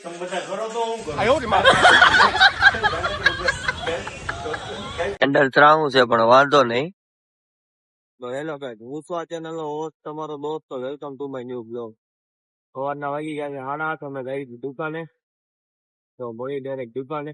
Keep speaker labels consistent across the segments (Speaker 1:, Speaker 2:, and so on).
Speaker 1: તમે બધા કરો તો હું કરું
Speaker 2: કેન્ડલ ત્રાવું છે પણ વાંધો નહીં તો હેલો ગાઈસ હું છું આ ચેનલ નો હોસ્ટ તમારો દોસ્ત તો welcome to my new blog સવારના વાગી ગયા છે સાડા આઠ અમે ગઈ દુકાને તો મળી ડાયરેક્ટ દુકાને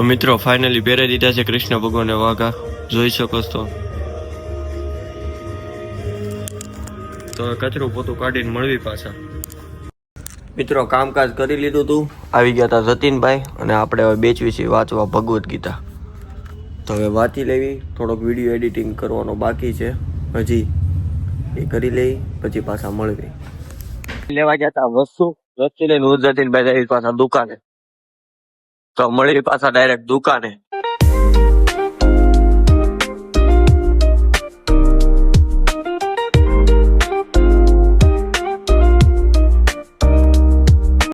Speaker 2: તો મિત્રો ફાઇનલી પહેરાઈ દીધા છે કૃષ્ણ ભગવાન વાઘા. જોઈ શકો છો. તો કચરું પોતું કાઢીને મળવી પાછા. મિત્રો, કામકાજ કરી લીધું હતું આવી ગયા હતા જતીનભાઈ અને આપણે હવે બેચવી છે વાંચવા ભગવદ્ ગીતા. તો હવે વાંચી લેવી, થોડોક વીડિયો એડિટિંગ કરવાનો બાકી છે. હજી એ કરી લઈ, પછી પાછા મળવી. લેવા ગયા હતા વસ્તુ. વસ્તુ લઈને હું જતીનભાઈ પાછા દુકાને. તો મળી પાછા ડાયરેક્ટ દુકાને.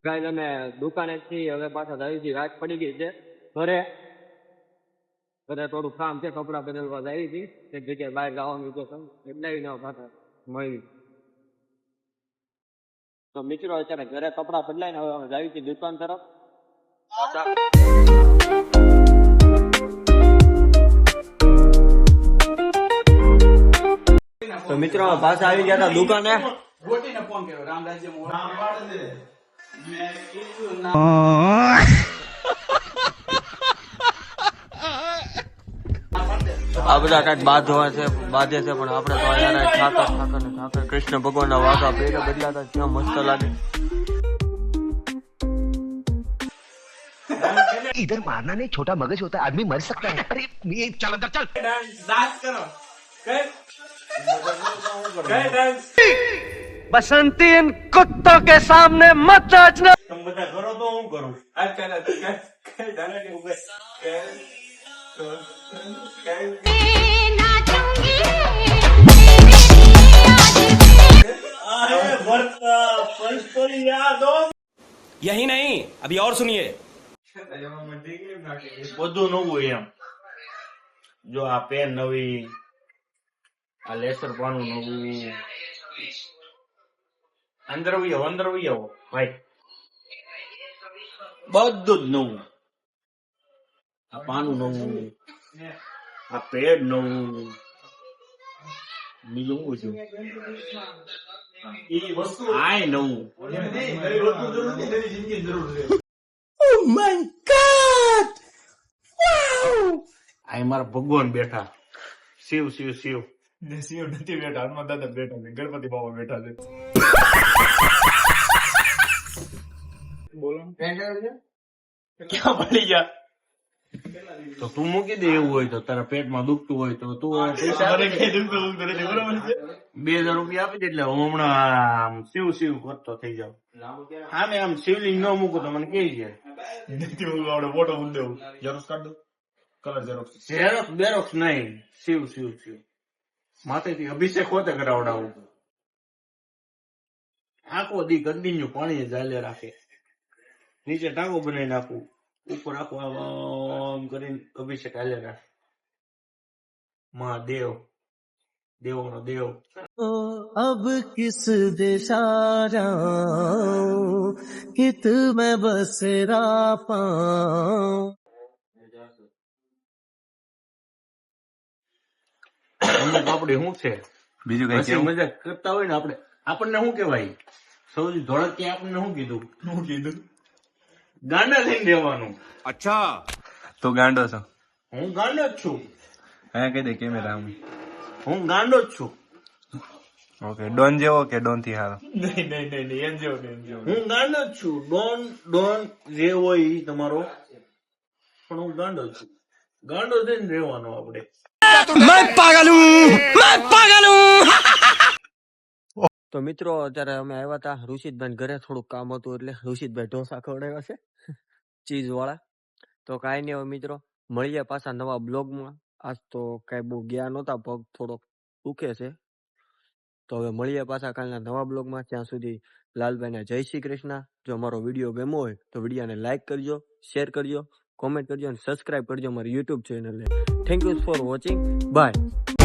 Speaker 2: ગાઈસ, અમે દુકાને થી હવે પાછા છીએ રાત પડી ગઈ છે. ઘરે ઘરે થોડું કામ છે, કપડા બદલવા આવી હતી એક જગ્યાએ બહાર જવાનું તો એટલે ન પાછા મળી તો મિત્રો, અત્યારે ઘરે કપડા બદલાઈને હવે અમે આવી છે દુકાન તરફ. તો મિત્રો પાછા આવી ગયા હતા દુકાને. આ બધા કંઈક બાંધવા છે બાંધે છે પણ આપણે તો અહીંયા ઠાકર ઠાકર ને ઠાકર કૃષ્ણ ભગવાન ના વાઘા પેરે બદલાતા ક્યાં મસ્ત લાગે.
Speaker 3: इधर मारना नहीं छोटा मगज होता है आदमी मर सकता है। अरे ये चल अंदर चल।
Speaker 1: डांस करो।
Speaker 2: बसंती इन कुत्तों के सामने मत नाचना।
Speaker 1: तुम बता करो तो हूँ करो।
Speaker 4: यही नहीं अभी और सुनिए।
Speaker 1: બધું નવું એમ. જો આ પેન નવી આ લેસર પાનું નવું. અંદર આવો અંદર આવો ભાઈ. બધું જ નવું. આ પાનું નવું આ પેડ નવું. બીજું શું છે? આય નવું. મારા ભગવાન બેઠા. શિવ શિવ શિવ.
Speaker 5: શિવ નથી બેઠા હનુમાન દાદા બેઠા છે ગણપતિ બાબા બેઠા છે.
Speaker 1: ક્યાં પડી ગયા? તો તું મૂકી દે એવું હોય તો તારા પેટમાં દુખતું હોય તો તું બે હજાર રૂપિયા આપી દે એટલે હું હમણાં આમ શિવ શિવ કરતો થઈ જાવ હા મેં આમ શિવલિંગ ન મૂકો તો મને કેવી છે
Speaker 5: ફોટો મૂકી કાઢ દઉં કલર ઝેરોક્સ
Speaker 1: ઝેરોક્સ બેરોક્સ નહીં શિવ શિવ શિવ માથેથી અભિષેક હોતે કરાવડાવું આખો દી કન્ટિન્યુ પાણી ચાલે રાખે નીચે ટાંકો બનાવી નાખું ઉપર આખું આમ આમ કરીને અભિષેક હાલે રાખે મહાદેવ દેવોનો દેવ
Speaker 2: अब किस दिशा कित में बसरा पाऊं
Speaker 1: અમુક આપડી શું છે?
Speaker 5: બીજું
Speaker 1: હસી મજાક કરતા હોય ને આપણે. આપણને શું કહેવાય? સૌથી ધોળકીએ આપણને શું કીધું?
Speaker 5: શું કીધું?
Speaker 1: ગાંડા થઈને રહેવાનું.
Speaker 5: તો ગાંડો છો?
Speaker 1: હું ગાંડો જ છું.
Speaker 5: હા કહી દે કેમેરા
Speaker 1: હું ગાંડો જ છું.
Speaker 5: ઓકે ડોન જેવો કે ડોનથી હારો?
Speaker 1: હું ગાંડો જ છું. ડોન ડોન જે હોય તમારો. પણ હું ગાંડો જ છું. ગાંડો થઈને રહેવાનો આપણે.
Speaker 2: તો મિત્રો, અત્યારે અમે આવ્યા હતા ઋષિતભાઈ ઘરે. થોડુંક કામ હતું એટલે ઋષિતભાઈ ઢોસા ખવડાવ્યા છે ચીઝ વાળા તો કાંઈ નહીં હવે મિત્રો, મળીએ પાછા નવા બ્લોગમાં. આજ તો કાંઈ બહુ ગયા નહોતા, પગ થોડોક દુખે છે. તો હવે મળીએ પાછા કાલના નવા બ્લોગમાં. ત્યાં સુધી લાલભાઈને જય શ્રી કૃષ્ણ. જો અમારો વીડિયો ગમ્યો હોય તો વિડીયોને લાઈક કરજો, શેર કરજો. કોમેન્ટ કરજો અને સબસ્ક્રાઇબ કરજો મારી યુટ્યુબ ચેનલને thank you for watching bye